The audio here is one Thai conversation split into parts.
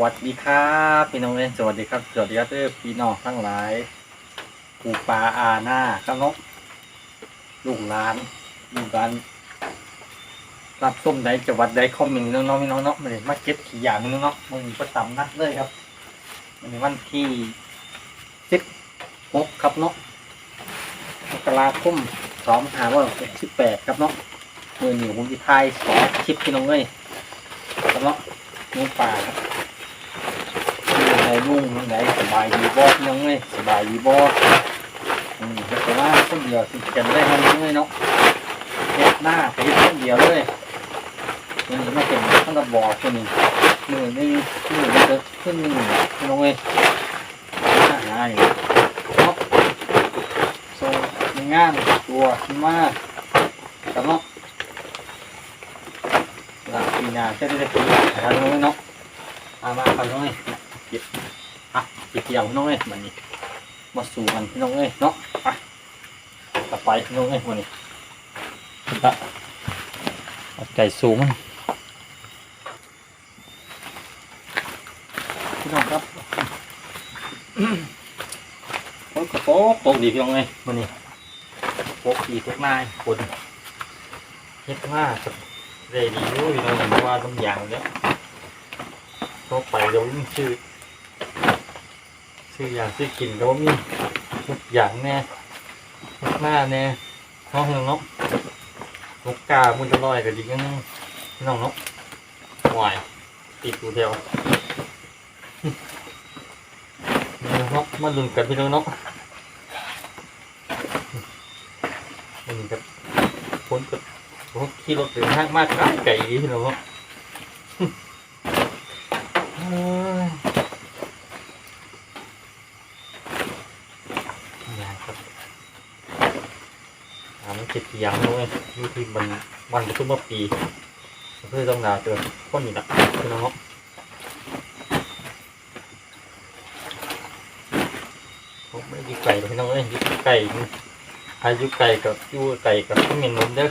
วัสดีครับพี่น้องเล่นสวัสดีครับสวัสดีครับเด้อพี่น้องทั้งหลายปูปลาอาหน้าข้างนกลูกหลานลูกหลานรับส้มใดจังหวัดใดคอมเมนต์น้องๆพี่น้องเนาะมาเลยมาเก็บขี้ยางน้องเนาะมันประจำนัดเลยครับวันนี้วันที่สิบหกครับเนาะมกราคมสองหาว่าสิบแปดครับเนาะมือหนึ่งผมจะทายสองคลิปพี่น้องเลยครับเนาะนุ่ง ลุงไหนนุ่งนุ่งไหนสบายดีบ่พี่น้องสบายดีบ่อืมแต่ว่าคนเดียวสิกันได้มันน้องเนาะเฮ็ดหน้าไปเฮ็ดคนเดียวเลยมันนี้มาเป็นข้างระบอกคนนี้มือนึงมือหนึงจะขึ้นหนึ่งน้องเอ้ยหน้าหายเนาะทรงงานตัวขึ้นมาแต่เนาะหลังปีนาจะได้กินนะครับน้องเนาะมามาไปน้องเอ้ยเก็บ อะเขียวน้องเอ้ยมันนี่มาสู่กันพี่น้องเอ้ยเนาะไปต่อไปพี่น้องเอ้ยมันนี่ละเอาไก่สูงมันพี่น้องครับโอ้กระโปงตกดีพี่น้องเอ้ยมันนี่โปกดีทุกนายคนเฮ็ดมากได้ดีอยู่พี่น้องเห็นว่าต้องอย่างเนี้ยเข้าไปเราไม่ชื่อ ชื่ออย่างชื่อกินเรามีทุกอย่างแน่ทุกหน้าแน่น้องเฮงเนาะนกกามุนจะลอยกับดิงั้นพี่น้องเนาะหวายติดอยู่เดียวนี่เนาะมาลุ้นกันพี่น้องเนาะมันกับพ้นกับผมขี่รถถึงห้างมากไกลไก่พี่น้องครับเฮ้ยอย่าครับถามมันเจ็บกี่อย่างเลยอยู่ที่มันวันประชุมเมื่อปีเพื่อต้องดาวเจอคนอีกละพี่น้องผมไม่ยู่ไก่พี่น้องเอ้ยยู่ไก่อายุไก่กับยู่ไก่กับที่เมนนมเด้อ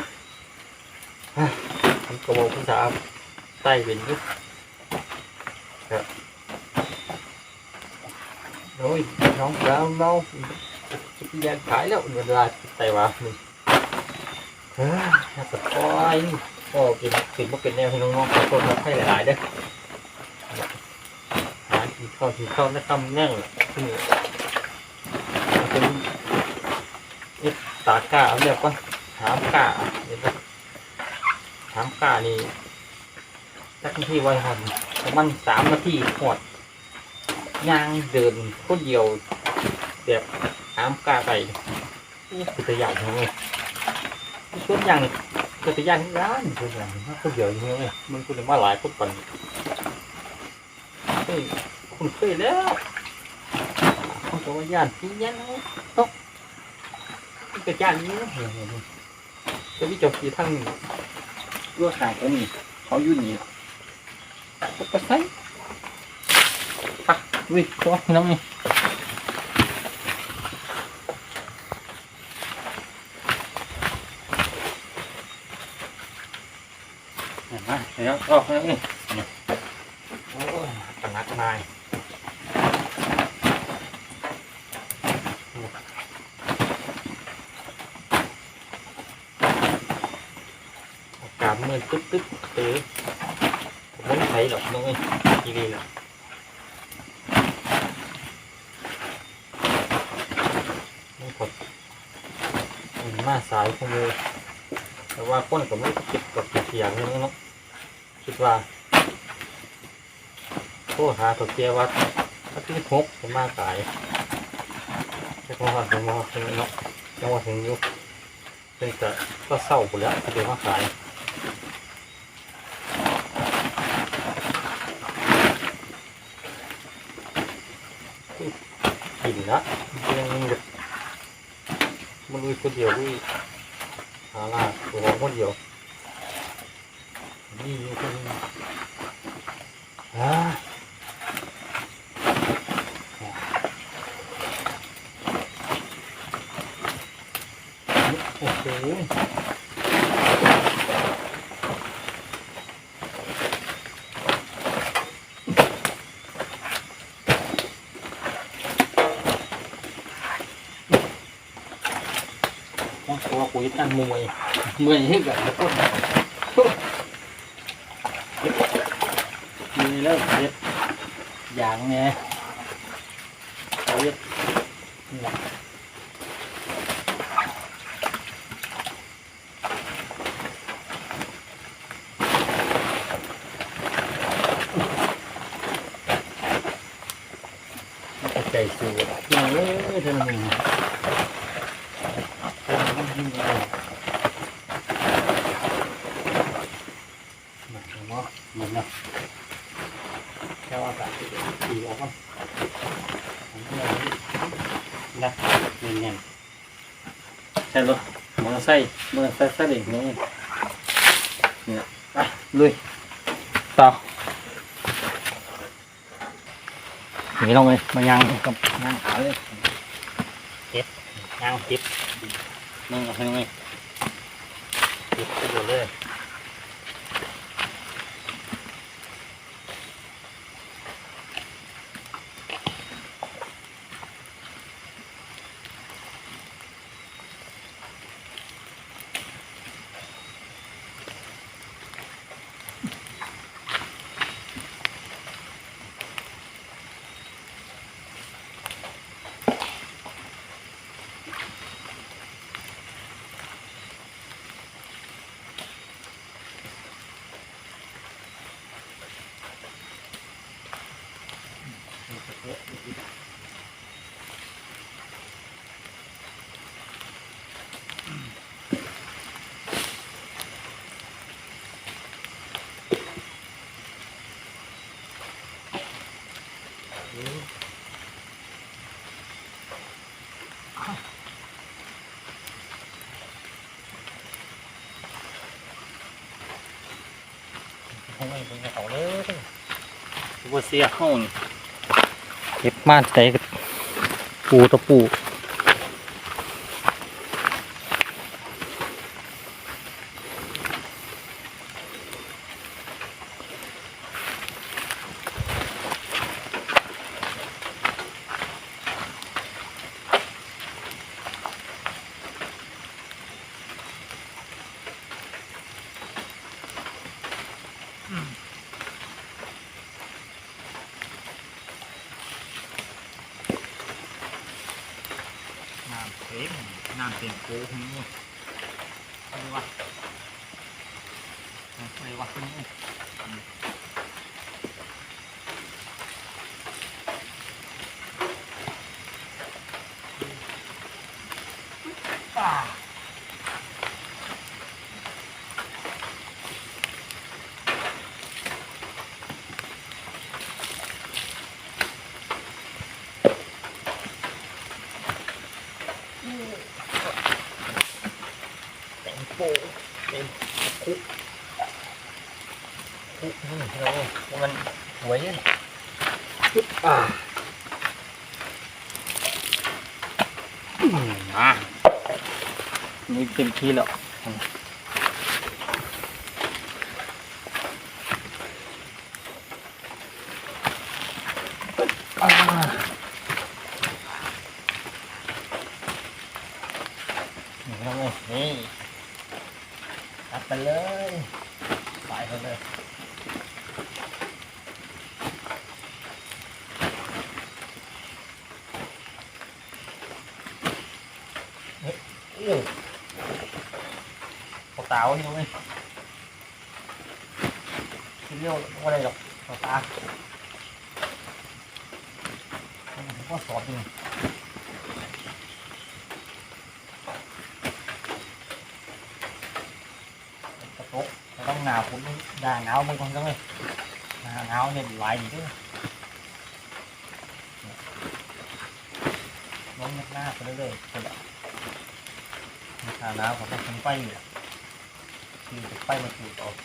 ผมก็บอกภาษาใต้เป็นยุคครับโอ้ยน้องเราเราจะไปยานขายแล้วเวลาไต้หวัน นี่เฮ้ยน่าสะท้อยก็กินถึงพว่าเป็นแนวที่น้องๆขอโทษนะให้หลายๆเด้อหาที่เข้าที่เข้านะคำแน่งที่นี่เป็นนี่ตากาเอาเรียกว่าหามกาเดี๋ยวนะถามกานี่สักที่ไว้หันประมาณสามนาทีหอดย่างเดินคนเดียวแบบถามกาไปคือตัวอย่างของ เลยส่วนอย่างนี่คือตัวอย่างที่ร้านตัวอย่างนี่คนเดียวอยู่เงี้ยมันคุณมาหลายคนปันเฮ้ยคุณเคยแล้วเขาบอกว่าย่านที่ยันเนาะก็ย่านนี้เนะจะวิจารณ์ทั้งเพื่อขายเขานี่เขาอยู่นี่ก็ไปใส่ปะวิ่งตัวน้องนี่เห็นไหมเดี๋ยวออกแล้วนี่โอ้ยตนักนายอากาศมืดตึ๊บตึ๊บเออผมไม่ใช้หรอกน้องเอ้ยทีวีน่ะไม่กดมาสายขโมยแต่ว่าก้นก็ไม่คิดกับเสียงนี่เนาะ คิดว่าโทรหาตัวเกียวัดถ้าที่หกจะมาสายจะมาหาจะมาหาเนาะจังหวะถึงยุคเป็นแต่ก็เศร้าไปแล้วที่เดี๋ยวมาขายกินละยังแบบมันลุยคนเดียวลุยหาลาตัวคนเดียวนี่อยู่คนอ่าโอ้โห ปุ๋ยตั้งมวยเมื่อยให้กับมีแล้วเด็ดอย่างไงเอาเย็ดนี่ล่ะใจสูดอย่างเอ้ยเท่านั้นเอง เหมือนนะแค่ว่าแบบตีออกก็นะ เงี้ยเงี้ยใช่รถมอเตอร์ไซค์มอเตอร์ไซค์ซาเล้งนี่เนี่ยไปลุยต่อหนีลงเลยมายังกับยางขาเลยเจ็บยางจิบมึงเอาไปลงเลยจิบไปดูเลย ให้มันเป็นเขาเลยบัวเสียเข้านี่เก็บมาใส่กับปูตะปูน้ำเต็มน้ำ เต็มโค้งนี่อะไรวะอะไรวะนี่อ่า แต่งโปเป็นคุกคุกนี่เรามันหวยเลยอ่านี่เต็มที่แล้วอ่านี่เราเลยนี่ ตัดไปเลยใส่ไปเลยเฮ้ยโอ้ปากตาวันนี้เลย เรียวว่าอะไรหรอกตาก็สอดนี่กระตุกจะต้องหนาวผมด่างหนาวมึงคนก็เลยหนาวหนาเนี่ยไหลายดีด้วยล้มหน้าไปเรื่อยๆไปแบบหนาวหนาวเขาก็ทำไฟอยู่คือไฟมาจุดออก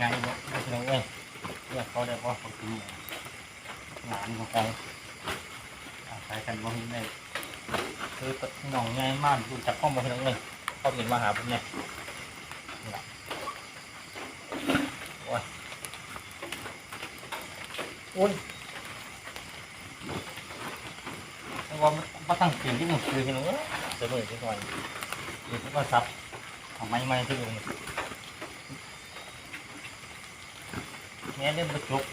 ง่ายเนาะไม่ใช่น้องเอ้ยเรียกเขาได้เพราะเขาคือหลานของเขาอาศัยกันบ่มีได้คือน้องง่ายมากดูจากข้อมูลน้องเอ้ยเขาเห็นมาหาผมเนี่ยโอ้ยโอ้ยแต่ว่ามาตั้งเสียงที่หนึ่งคือน้องเอ้ยจะเบื่อที่หน่อยเดี๋ยวก็ซับทำไมไม่ที่ลง แม่เล่นประจุก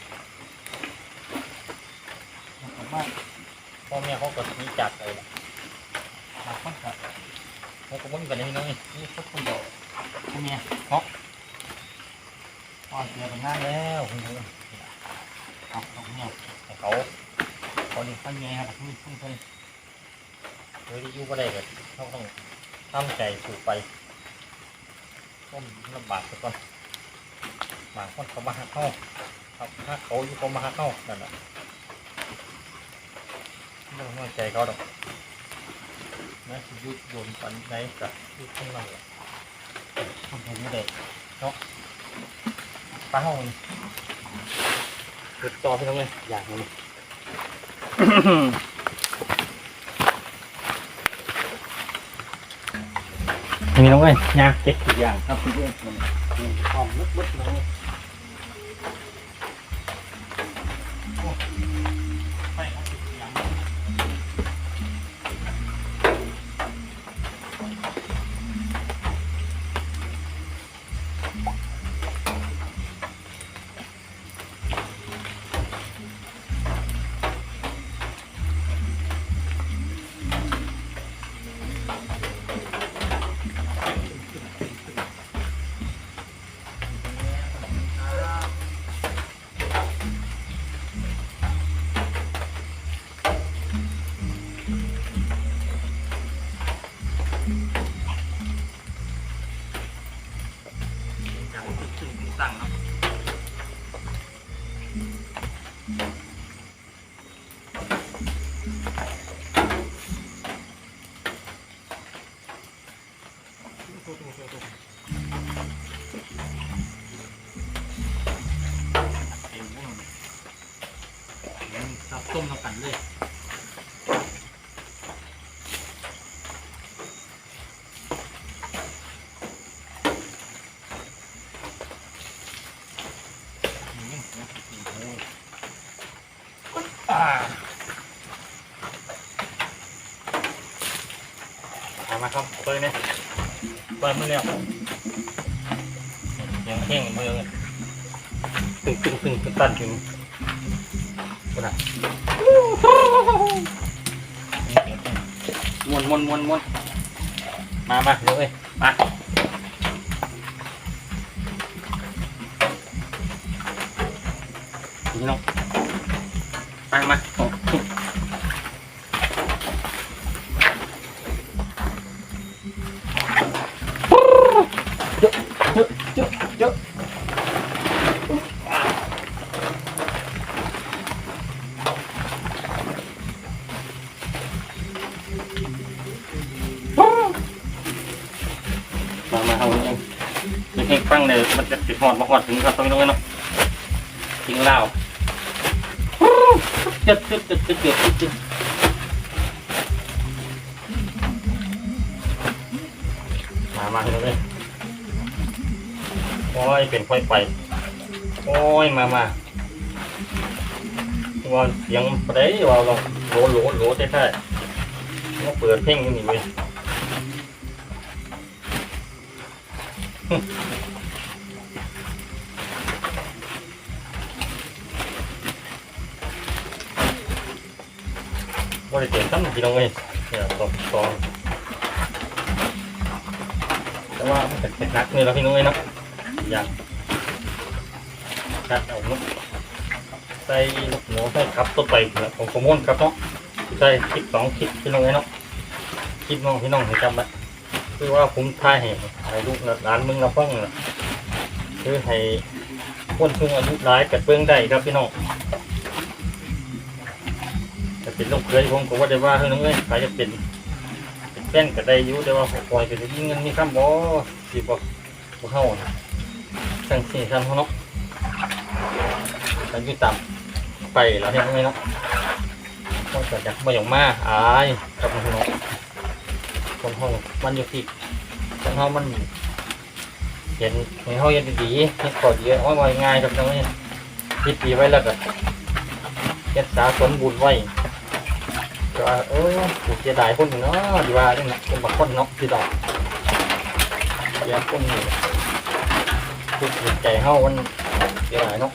ผมว่าพ่อแม่เขาก็มีจัดเลยล่ะมาคนกับเขาก็บ่มีกันเลยน้องนี่นี่พวกคนเดียวพ่อแม่เนาพ่อเสียไปนานแล้วคุณผู้เอาเอาเนี่ยให้เขาเขาเลี้ยงข้าวแม่ครับนี่เพิ่งเพิ่งเฮ้ยอยู่ก็ได้เลยเขาต้องตั้งใจสู่ไปต้มลำบากไปก่อน บางคนเขามาหาเข้าครับถ้าเขาอยู่เขามาหาเข้านั่นแหละไม่ต้องใจเขาดอกนะยุดโยนปันไหนกับยุดข้างในทำให้ไม่ได้เนาะป้าห้องมันเกิดต่อพี่น้องเลยอยางนี้นี่น้องเอ้ยยาเก็บทุกอย่างครับเพี่อ้ยมันหอมลึกๆน้อง ตับต้มน้ำกันเลยเอามาครับเปิดเนี่ย เปิดมือแล้วยังแห้งมือเลยตึงตึงตึงตึงตันถึงขนาดม้วนม้วนม้วนม้วนมามาเดี๋ยวเอ้ยมาพี่น้องมามาโอ้เดหอดมาหอดถึงครับตรงนี้เนาะทิ้งเล้าจุดจุดจุดจุดจุดจุดมามาเลยโอ้ยเป็นไฟไฟโอ้ยมามาว่าเสียงไปได้ว่าเราโหลโหลโหลแท้ๆว่าเปิดเพลงอยู่นี่เว้ย ว่าได้เสียงตั้งพี่น้องเว้ยเนี่ยตบตองแต่ว่ามันเผ็ดนักนี่แล้วพี่น้องเว้ยเนาะอยากกัดเอาเนาะใส่ลูกหมูใส่ครับตัวไปเนี่ยของขมวนครับเนาะใส่คลิปสองคลิปพี่น้องเว้ยเนาะคลิปน้องพี่น้องให้จำไว้คือว่าผมถ่ายให้ให้ลูกหลานมึงเราฟังน่ะคือให้คนทุงอายุหลายกัดเบื้องได้ครับพี่น้อง เป็นลูกเคยผมก็ว่าได้ว่าเฮ้ยน้องเอ้ยใครจะเป็นเป็นแฟนก็ได้อยู่แต่ว่าปล่อยไปจะยิ่งเงินมีคำบ่สิบ่บ่เข้านะจังสี่ชั้นเขาเนาะแล้วอยู่ต่ำไปแล้วเห็นไหมเนาะต้องเกิดจากมาอย่างมากอายกับมันเนาะคนห้องมันอยู่ที่คนห้องมันเห็นในห้องเย็นดีๆนี่กอดเยอะว่าว่าง่ายกับตรงนี้พิดดีไว้แล้วก็เก็บสาสมบูรณ์ไว้ ก็เออผูกเสียดายคนเนาะดีว่าเนี่ยคนบางคนเนาะที่ดอกเสียคนอยู่คือจิตใจเฮามันเสียหายเนาะ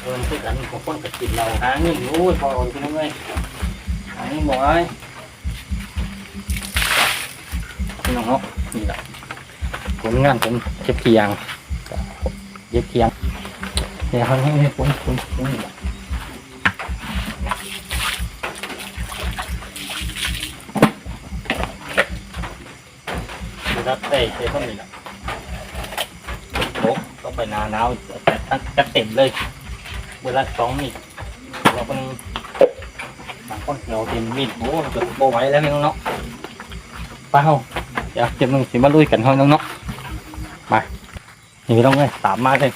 เพิ่มคือกันของคนกับกินเราหาเงินรู้พอคุณน้องเอ้ยหาเงินบ่ไอ้น้องเนาะนี่แหละผลงานผมเก็บเคียงเก็บเคียง เนี่ยเขาให้ให้ผมผมผมนี่และรับได้เท่านี้แหละโอ้ก็ไปนาหนาวจัดจัดเต็มเลย เวลาสองนี่เราเป็นบางคนเราเต็มมีดโอ้เราจะโบไว้แล้วพี่น้องเนาะไปเฮาเดี๋ยวเก็บนึงสิมาลุยกันเฮาน้องเนาะมานี่พี่น้องเลยตามมาเลย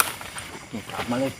นี่ตามมาเลย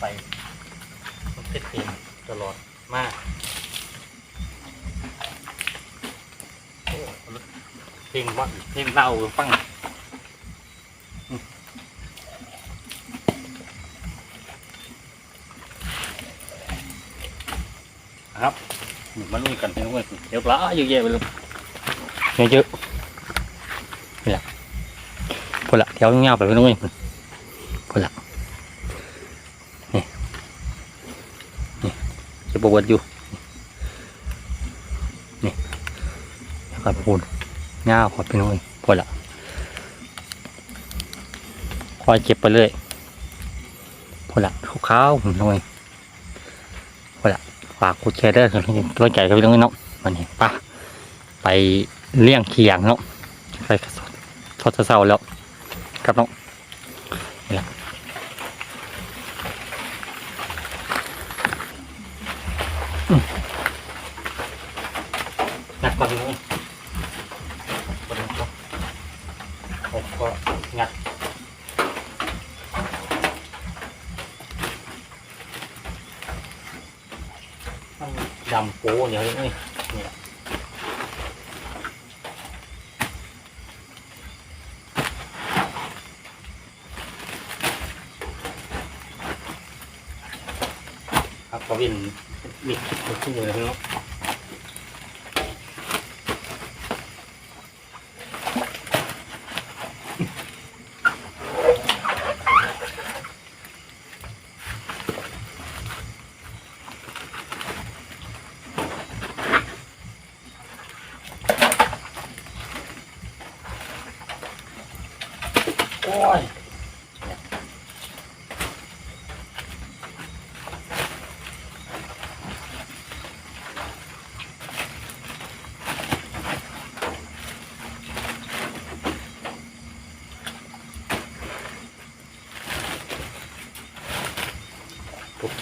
ไปมันเต็มเต็มตลอดมากโอ้เพล งว่าเพลงเล่าฟังครับมันมีกันเป็นเว้ยเดี๋ยวปลาเยอะแยะไปเลยเยอะเยอะนี่แหละพอละแถวเงาๆไปเป็นเว้ยพอละนี่นี่จะบวชอยู่นี่แล้วก็พู ดเงาขอพี่น้องพอละคอยเก็บไปเลยพอละขาวขาวพี่น้องพอละฝากกดแชร์ด้วยครับตัวใจกับพี่น้องเนาะมันเห็นปะไปเลี้ยงเขียงเนาะไปทอดเศร้าแล้วครับเนาะละอืมงัดก่อนพี่น้องก่อนนะครับผมก็งัดมัน ดำโป้เดี๋ยวนี้นี่ยครับกวินมิดทุกมือเลยเน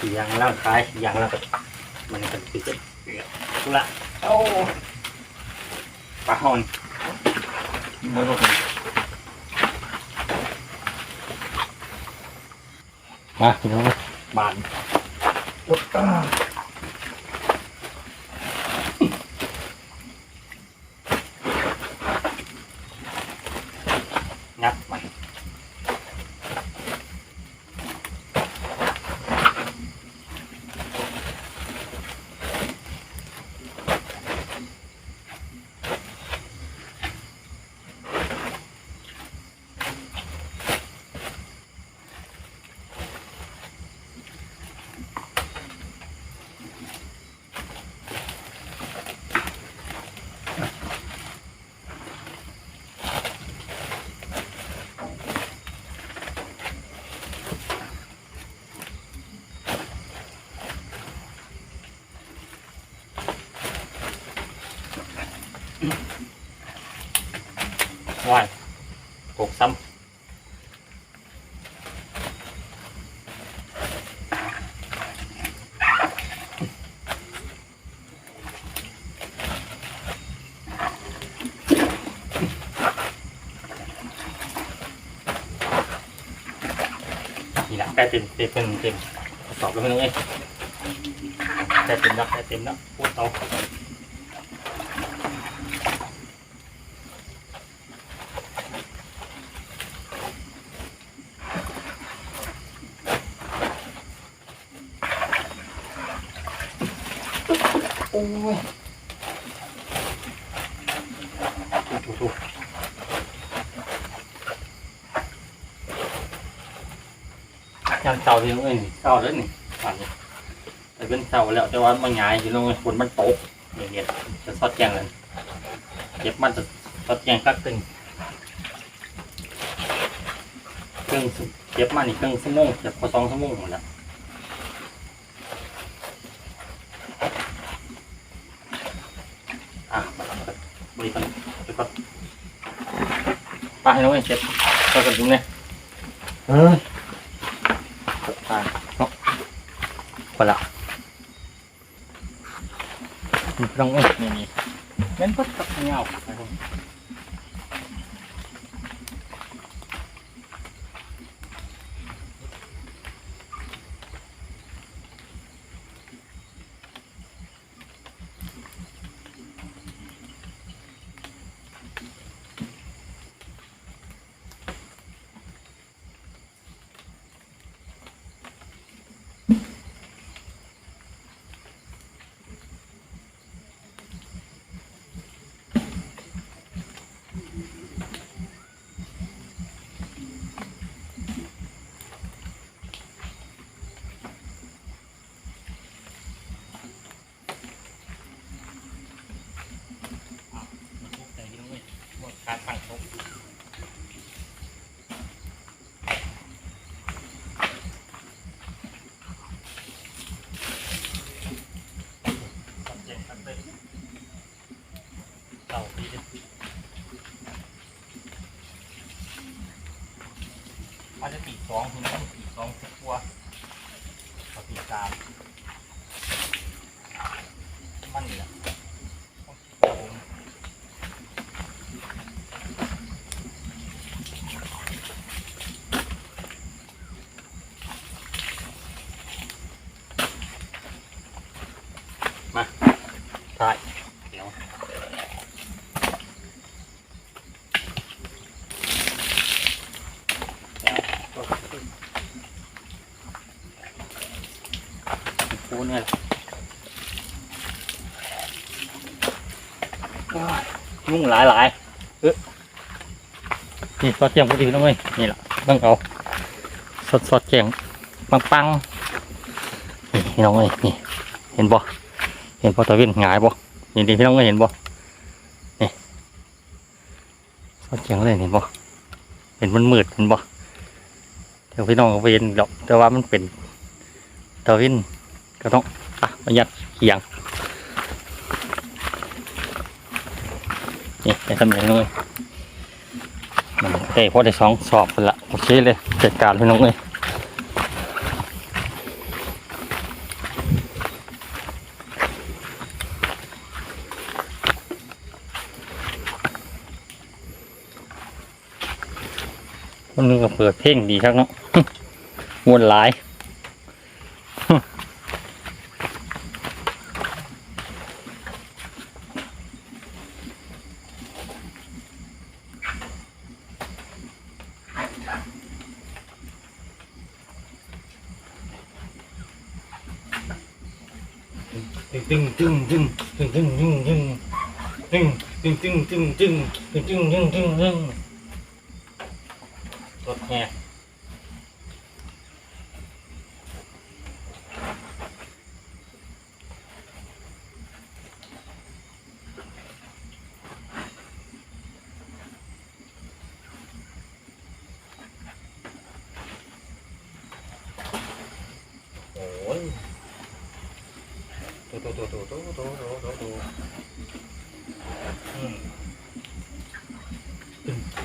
อย่างร่างกายอย่างละก็มันเป็นติดกันทุละโอ้ปลาหอนมือลูกนี่มาพี่น้องบาน một xăm nhìn đã cái tìm tìm tìm tìm sọt luôn mấy ông em cái tìm đó, cái tìm đó, út to อ้ยถูกถูกยามเสาที่น้องเอ้ยนี่เสาแล้วนี่ฝันนี่แต่เป็นเสาแล้วแต่ว่ามันหงายอยู่น้องเอ้ยฝนมันตกเนี่ยเนี่ยจะสอดแจงเลยเก็บมันจะสอดแจงกักตึงเครื่องสุเก็บมันอีกเครื่องชั่วโมงเก็บพอสองชั่วโมงหมดแล้ว บริการไปก่อนไปน้องเอ้ยเจ็บก็กระดุมเนี่ยเฮ้ยกดทางเนาะคนละนี่น้องเอ้ยนี่นี่แม่นพัดกับเงาครับผมการตั้งโต๊ะเต่าปีเด็ดมันจะปีส องคุณต้องปีสองสิบตัวกับปีสามมันนี่แหละต้องคิดเอาใช่เดี๋ยวปูเนี่ย ยุ่งหลายหลายๆเอ๊ะนี่ซอสแกงพอดีน้องเอ้ยนี่แหละต้องเอาสดสดๆแกงปังปังนี่พี่น้องเอ้ยนี่ เห็นบ่เห็นพอตะวินหงายบ่นี่ดิพี่น้องก็เห็นบ่นี่เขาเจียงเลยเห็นบ่เห็นมันมืดเห็นบ่เดี๋ยวพี่น้องก็ไปเห็นดอกแต่ว่ามันเป็นตะวินก็ต้องอะประหยัดเขียง นี่ไปทำยังไงมันเตะพอได้สองสอบไปละโอเคเลยจัดการพี่น้องเลยคนนึงก็เปิดเพลงดีครับเนาะวนหลาย ตึงตึงตึงตึงตึง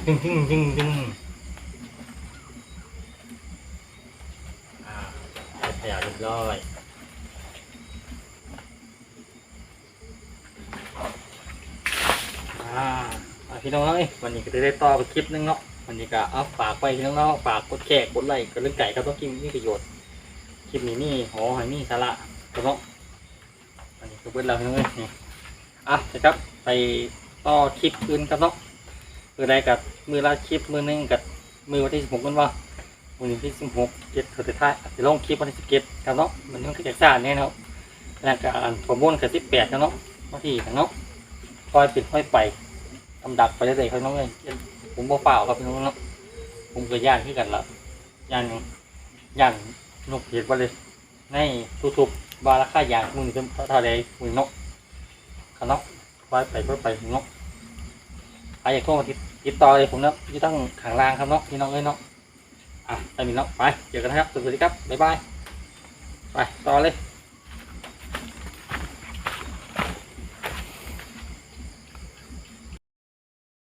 ดึงดึงดึงดึงอ่าได้ขยะเรียบร้อยอ่าอะพี่น้องเอ้ยวันนี้ก็จะได้ต่อไปคลิปนึงเนาะวันนี้ก็เอาฝากไปพี่น้องเนาะฝากกดแชร์กดไลค์กดเรื่องไก่ครับต้องกินมีประโยชน์คลิปนี้นี่หอหอยมีสาระครับเนาะวันนี้ก็เบิดแล้วพี่น้องเอ้ยนี่อะนะครับไปต่อคลิปอื่นครับเนาะ มือใดกับมือละคลิปมือหนึงกับมือวันที่สิบหกกันว่ามือวันที่สิบหกเจ็ดเธอจะท้ายจะลงคลิปวันที่สิบเจ็ดครับเนาะมันต้องขึ้นจากซ่าแน่เนาะแล้วก็อ่านข้อมูลกับสิบแปดครับเนาะวันที่ครับเนาะคอยปิดค่อยไปทำดักไปเรื่อยๆครับน้องเอ้ยผมบ่เปล่าครับพี่น้องเนาะผมก็ย่านขึ้นกันละย่านยังย่านนกเห็ดไปเลยในทุกๆบาราคายางมือจะเท่าไรมือเนาะครับเนาะคอยไปค่อยไปเนาะ ใครอยากโทรมาติดติดต่อเลยผมนะที่ตั้งขางล่างครับเนาะพี่น้องเอ้ยเนาะอะไปมีเนาะไปเจอกันนะครับสวัสดีครับบ๊ายบายไปต่อเลย